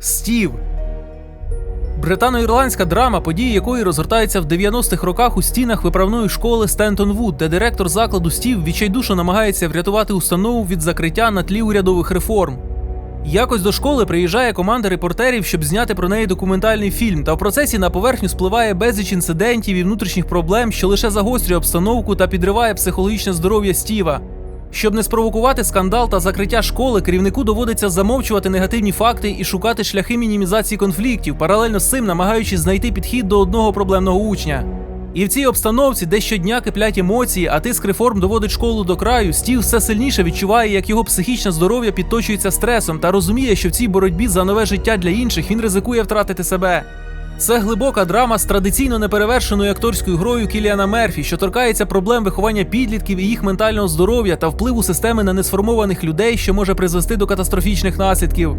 Стів. Британо-ірландська драма, події якої розгортаються в 90-х роках у стінах виправної школи Стентон Вуд, де директор закладу Стів відчайдушно намагається врятувати установу від закриття на тлі урядових реформ. Якось до школи приїжджає команда репортерів, щоб зняти про неї документальний фільм, та в процесі на поверхню спливає безліч інцидентів і внутрішніх проблем, що лише загострює обстановку та підриває психологічне здоров'я Стіва. Щоб не спровокувати скандал та закриття школи, керівнику доводиться замовчувати негативні факти і шукати шляхи мінімізації конфліктів, паралельно з цим намагаючись знайти підхід до одного проблемного учня. І в цій обстановці, де щодня киплять емоції, а тиск реформ доводить школу до краю, Стів все сильніше відчуває, як його психічне здоров'я підточується стресом та розуміє, що в цій боротьбі за нове життя для інших він ризикує втратити себе. Це глибока драма з традиційно неперевершеною акторською грою Кіліана Мерфі, що торкається проблем виховання підлітків і їх ментального здоров'я та впливу системи на несформованих людей, що може призвести до катастрофічних наслідків.